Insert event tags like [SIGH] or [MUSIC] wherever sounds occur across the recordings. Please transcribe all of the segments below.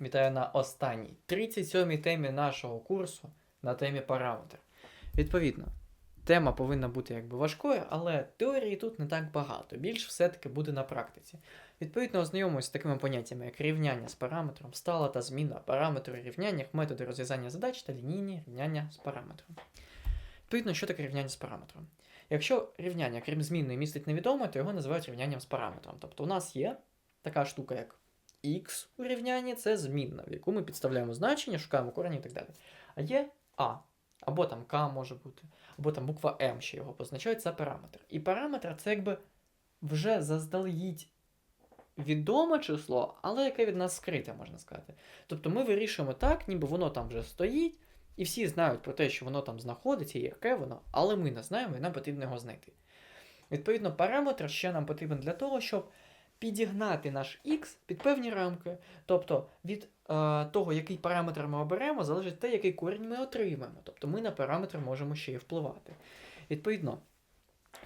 Вітаю на останній 37-й темі нашого курсу на темі параметр. Відповідно, тема повинна бути якби важкою, але теорії тут не так багато. Більш все-таки буде на практиці. Відповідно, ознайомимося з такими поняттями, як рівняння з параметром, стала та зміна параметру рівняннях, методи розв'язання задач та лінійні рівняння з параметром. Відповідно, що таке рівняння з параметром? Якщо рівняння, крім змінної, містить невідоме, то його називають рівнянням з параметром. Тобто у нас є така штука, як x у рівнянні це змінна, в яку ми підставляємо значення, шукаємо корені і так далі. А є а, або там k може бути, або там буква m ще його позначають, це параметр. І параметр це якби вже заздалегідь відоме число, але яке від нас скрите, можна сказати. Тобто ми вирішуємо так, ніби воно там вже стоїть, і всі знають про те, що воно там знаходиться, і яке воно, але ми не знаємо, і нам потрібно його знайти. Відповідно, параметр ще нам потрібен для того, щоб підігнати наш x під певні рамки. Тобто від е, того, який параметр ми оберемо, залежить те, який корінь ми отримаємо. Тобто ми на параметр можемо ще й впливати. Відповідно,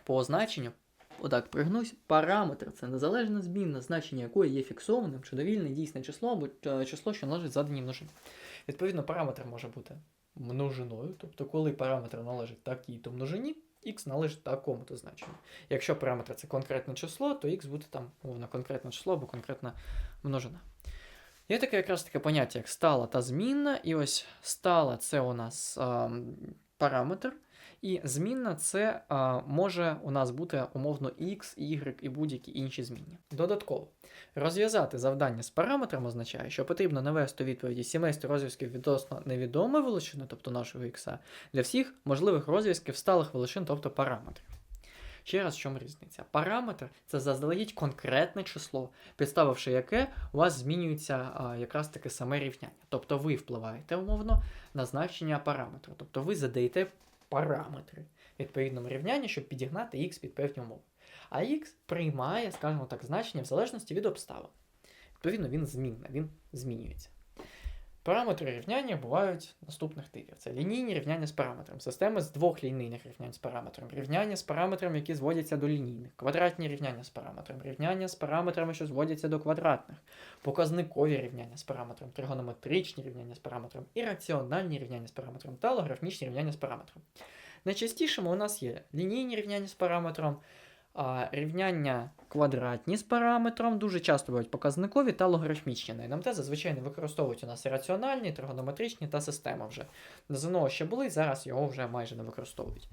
по значенню, отак пригнусь, параметр це незалежна змінна, значення якої є фіксованим, чи довільне дійсне число, або е, число, що належить заданій множині. Відповідно, параметр може бути множиною, тобто, коли параметр належить такій-то множині, x належить такому-то значенню. Якщо параметр це конкретне число, то x буде там умовно конкретне число або конкретна множина. Є таке якраз таке поняття, як стала та змінна. І ось стала це у нас а, параметр, і змінна це а, може у нас бути умовно x, y і будь-які інші змінні. Додатково, розв'язати завдання з параметром означає, що потрібно навести у відповіді сімейство розв'язків відносно невідомої величини, тобто нашого x, для всіх можливих розв'язків сталих величин, тобто параметрів. Ще раз, в чому різниця? Параметр це заздалегідь конкретне число, підставивши яке у вас змінюється а, якраз таке саме рівняння. Тобто ви впливаєте умовно на значення параметру. Тобто ви задаєте параметри відповідному рівняння, щоб підігнати x під певні умови. А x приймає, скажімо так, значення в залежності від обставин. Відповідно, він змінна, він змінюється. Параметри рівняння бувають наступних типів: це лінійні рівняння з параметром, системи з двох лінійних рівнянь з параметром, рівняння з параметрами, які зводяться до лінійних, квадратні рівняння з параметром, рівняння з параметрами, що зводяться до квадратних, показникові рівняння з параметром, тригонометричні рівняння з параметром, ірраціональні рівняння з параметром. Та логарифмічні рівняння з параметром. Найчастішими у нас є лінійні рівняння з параметром. А рівняння квадратні з параметром дуже часто бувають показникові та логарифмічні. На НМТ зазвичай не використовують у нас раціональні, тригонометричні та система вже. ЗНО ще були, зараз його вже майже не використовують.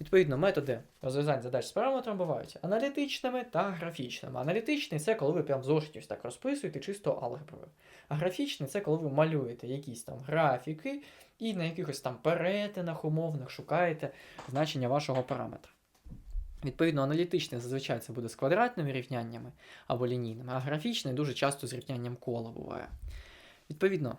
Відповідно, методи розв'язання задач з параметром бувають аналітичними та графічними. Аналітичний це коли ви прям в зошиті ось так розписуєте чисто алгеброю. А графічний це коли ви малюєте якісь там графіки і на якихось там перетинах умовних шукаєте значення вашого параметра. Відповідно, аналітичний зазвичай це буде з квадратними рівняннями або лінійними, а графічний дуже часто з рівнянням кола буває. Відповідно,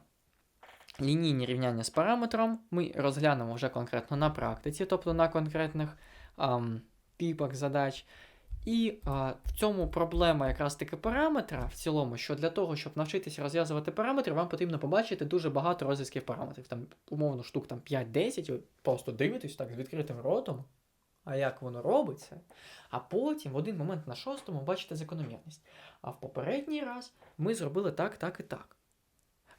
лінійні рівняння з параметром ми розглянемо вже конкретно на практиці, тобто на конкретних ам, типах задач. І а, в цьому проблема якраз таки параметра в цілому, що для того, щоб навчитися розв'язувати параметри, вам потрібно побачити дуже багато розв'язків параметрів. Там, умовно, штук там 5-10, ви просто дивитесь так з відкритим ротом, а як воно робиться, а потім в один момент на шостому бачите закономірність. А в попередній раз ми зробили так, так і так.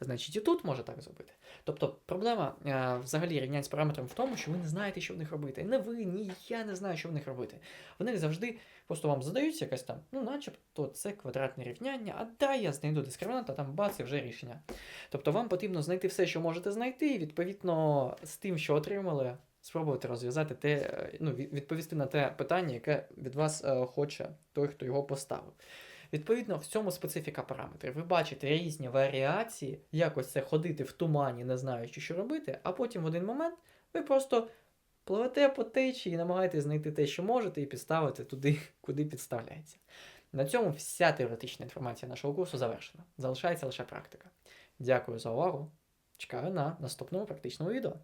Значить, і тут може так зробити. Тобто проблема е, взагалі рівнянь з параметрами в тому, що ви не знаєте, що в них робити. Не ви, ні я не знаю, що в них робити. В них завжди просто вам задаються якась там, ну, начебто, це квадратне рівняння, а дай я знайду дискримінант, а там бац, і вже рішення. Тобто вам потрібно знайти все, що можете знайти, і відповідно з тим, що отримали, спробувати розв'язати те, е, ну, відповісти на те питання, яке від вас е, хоче той, хто його поставив. Відповідно, в цьому специфіка параметрів. Ви бачите різні варіації, якось це ходити в тумані, не знаючи, що робити, а потім в один момент ви просто пливете по течії і намагаєтесь знайти те, що можете, і підставити туди, [LAUGHS] куди підставляється. На цьому вся теоретична інформація нашого курсу завершена. Залишається лише практика. Дякую за увагу. Чекаю на наступному практичному відео.